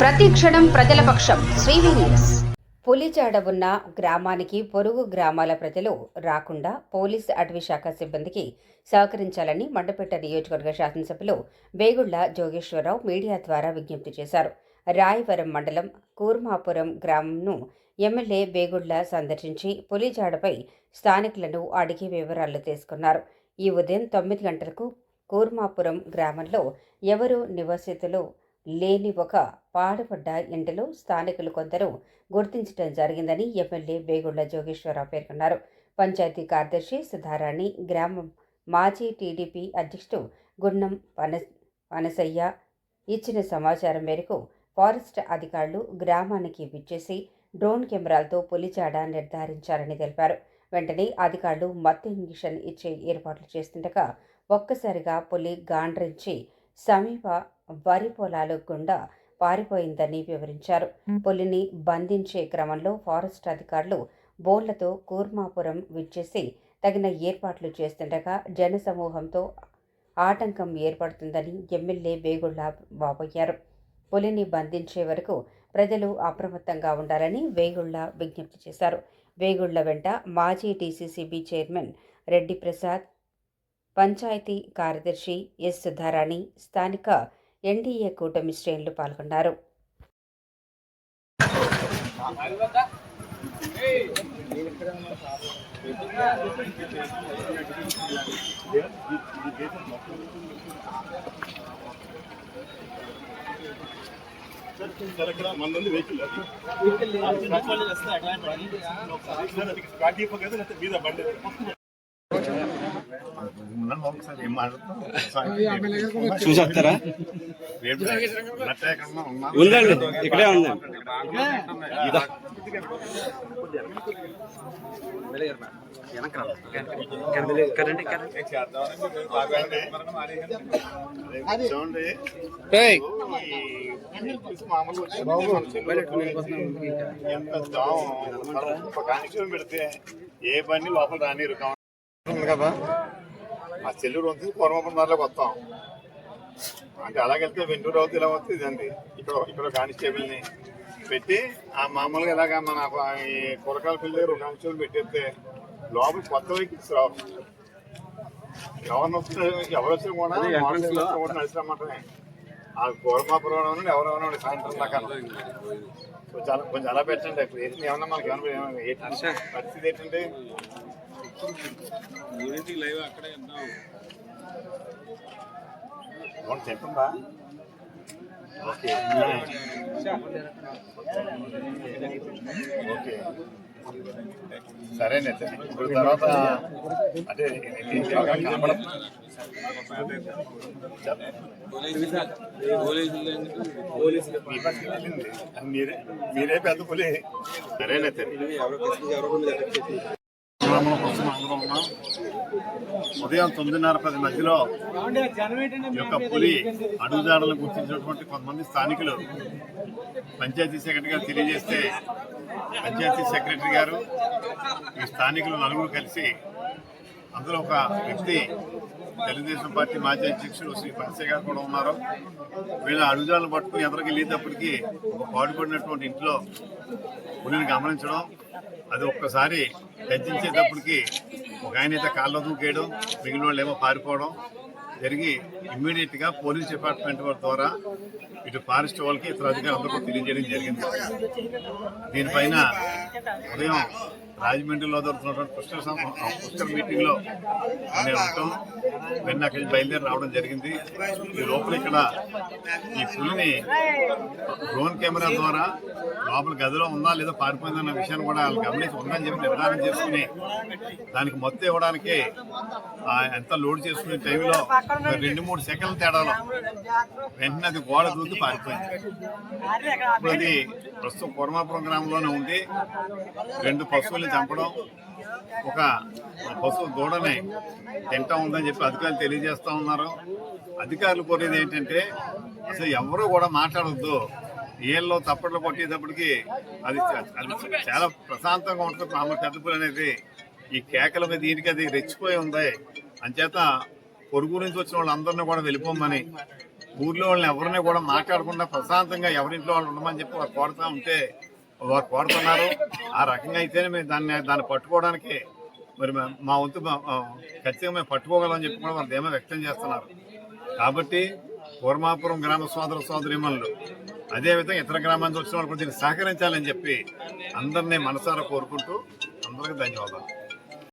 ప్రతి క్షణం ప్రజల పక్షం. శ్రీవి న్యూస్. పులిచాడ ఉన్న గ్రామానికి పొరుగు గ్రామాల ప్రజలు రాకుండా పోలీస్ అటవీ శాఖ సిబ్బందికి సహకరించాలని మండపేట నియోజకవర్గ శాసనసభ్యులు వేగుళ్ళ జోగేశ్వరరావు మీడియా ద్వారా విజ్ఞప్తి చేశారు. రాయవరం మండలం కూర్మాపురం గ్రామంను ఎమ్మెల్యే వేగుళ్ళ సందర్శించి పులిజాడపై స్థానికులను అడిగి వివరాలు తీసుకున్నారు. ఈ ఉదయం తొమ్మిది గంటలకు కూర్మాపురం గ్రామంలో ఎవరు నివాసితులు లేని ఒక పాడుపడ్డ ఇంటిలో స్థానికులు కొందరు గుర్తించడం జరిగిందని ఎమ్మెల్యే బేగుళ్ళ జోగేశ్వరరావు పేర్కొన్నారు. పంచాయతీ కార్యదర్శి సుధారాణి గ్రామం మాజీ టీడీపీ అధ్యక్షుడు గున్నం వన పనసయ్య ఇచ్చిన సమాచారం మేరకు ఫారెస్ట్ అధికారులు గ్రామానికి విచ్చేసి డ్రోన్ కెమెరాలతో పులిచాడ నిర్ధారించారని తెలిపారు. వెంటనే అధికారులు మత్తు ఇంజక్షన్ ఇచ్చే ఏర్పాట్లు చేస్తుండగా ఒక్కసారిగా పులి గాండ్రించి సమీప వరి పొలాల గుండా పారిపోయిందని వివరించారు. పులిని బంధించే క్రమంలో ఫారెస్ట్ అధికారులు బోన్లతో కూర్మాపురం విచ్చేసి తగిన ఏర్పాట్లు చేస్తుండగా జనసమూహంతో ఆటంకం ఏర్పడుతుందని ఎమ్మెల్యే వేగుళ్ళ వాపోయారు పులిని బంధించే వరకు ప్రజలు అప్రమత్తంగా ఉండాలని వేగుళ్ళ విజ్ఞప్తి చేశారు. వేగుళ్ళ వెంట మాజీ టీసీసీబీ చైర్మన్ రెడ్డి ప్రసాద్ పంచాయతీ కార్యదర్శి ఎస్ సుధారాణి స్థానిక ఎన్డీఏ కూటమి శ్రేణులు పాల్గొన్నారు. వెహికల్ ఉన్నాను ఒకసారి ఏం మాట్లాడుతున్నాం చూసి వస్తారా ఉందండి. ఇక్కడే. మామూలు ఎంత పెడితే ఏ బండి లోపల రానిరు. ఉంది కదా. ఆ చెల్లూరు వంతు పూర్వపురంలోకి వస్తాం అంటే అలాగెళ్తే వెంటూరు అవుతుంది ఇలా వస్తుంది ఇదండి ఇక్కడ ఇక్కడ కానిస్టేబుల్ని పెట్టి ఆ మామూలుగా ఇలాగా మన ఈ కురకాల పిల్ల దగ్గర కానిస్టేబుల్ పెట్టేస్తే లోపల కొత్త వెహికల్స్ రావు. ఎవరిని వస్తే ఎవరు వచ్చినా కూడా నడిచిరమ్మంటే ఆ కూరమాపురం నుండి ఎవరెవరో సాయంత్రం దాకా. కొంచెం అలా- కొంచెం అలా పెట్టండి ఏమన్నా మనకి ఏమన్నా పరిస్థితి ఏంటంటే అవును చెప్తుందా ఓకే ఓకే సరేనైతే ఇప్పుడు తర్వాత మీరే పెద్ద పులి సరేనైతే గ్రామంలో కోసం ఉన్నాం. ఉదయం తొమ్మిదిన్నర పది మధ్యలో ఈ యొక్క పులి అడుగుదారులను గుర్తించినటువంటి కొంతమంది స్థానికులు పంచాయతీ సెక్రటరీ గారు తెలియజేస్తే పంచాయతీ సెక్రటరీ గారు ఈ స్థానికులు నలుగురు కలిసి అందులో ఒక వ్యక్తి తెలుగుదేశం పార్టీ మాజీ అధ్యక్షుడు శ్రీ పరసయ్య గారు కూడా ఉన్నారు. వీళ్ళ అడుగుజాలను పట్టుకుని ఎదురుకి వెళ్ళేటప్పటికి ఒక పాడుపడినటువంటి ఇంట్లో పులిని గమనించడం అది ఒక్కసారి గర్జించేటప్పటికి ఒక ఆయన అయితే కాళ్ళ దూకేయడం మిగిలిన వాళ్ళు ఏమో పారిపోవడం జరిగి ఇమ్మీడియట్గా పోలీస్ డిపార్ట్మెంట్ ద్వారా ఇటు ఫారెస్ట్ వాళ్ళకి ఇతర అధికారులకు తెలియజేయడం జరిగింది. దీనిపైన ఉదయం రాజమండ్రిలో జరుగుతున్నటువంటి పుష్కర సం- పుష్కర మీటింగ్లో నేను ఉంటాం. వెన్న అక్కడి నుంచి బయలుదేరి రావడం జరిగింది. ఈ లోపల ఇక్కడ ఈ పులిని డ్రోన్ కెమెరా ద్వారా లోపల గదిలో ఉందా లేదా పారిపోయిందన్న విషయాన్ని కూడా వాళ్ళు గమనించి ఉందని చెప్పి నిర్ధారణ చేసుకుని దానికి మొత్తం ఇవ్వడానికి ఎంత లోడ్ చేసుకునే టైంలో రెండు మూడు సెకండ్ల తేడాలో. వెంటనే అది గోడ దూకి పారిపోయింది. ఇప్పుడు అది ప్రస్తుతం కుర్మాపురం గ్రామంలోనే ఉంది రెండు పశువుల్ని చంపడం ఒక పశువు దూడని తింటా ఉందని చెప్పి అధికారులు తెలియజేస్తా ఉన్నారు. అధికారులు కోరేది ఏంటంటే అసలు ఎవరు కూడా మాట్లాడొద్దు. ఏళ్ళలో తప్పట్లు కొట్టేటప్పటికి అది చాలా ప్రశాంతంగా ఉంటుంది. మామూలు పెద్దపులు అనేది ఈ కేకల మీద దీనికి అది రెచ్చిపోయి ఉంది. అంచేత పొరుగు నుంచి వచ్చిన వాళ్ళందరినీ కూడా వెళ్ళిపోమని ఊర్లో వాళ్ళని ఎవరిని కూడా మాట్లాడకుండా ప్రశాంతంగా ఎవరింట్లో వాళ్ళు ఉండమని చెప్పి వారు కోరుతా ఉంటే వారు కోరుతున్నారు. ఆ రకంగా అయితేనే మేము దాన్ని దాన్ని పట్టుకోవడానికి మరి మా- మా వంతు మా- ఖచ్చితంగా మేము పట్టుకోగలం చెప్పి కూడా వారు ధీమా వ్యక్తం చేస్తున్నారు. కాబట్టి కూర్మాపురం గ్రామ సోదర సోదరిమణులు అదేవిధంగా ఇతర గ్రామానికి వచ్చిన వాళ్ళు కూడా దీన్ని సహకరించాలని చెప్పి అందరినీ మనసారా కోరుకుంటూ అందరికీ ధన్యవాదాలు.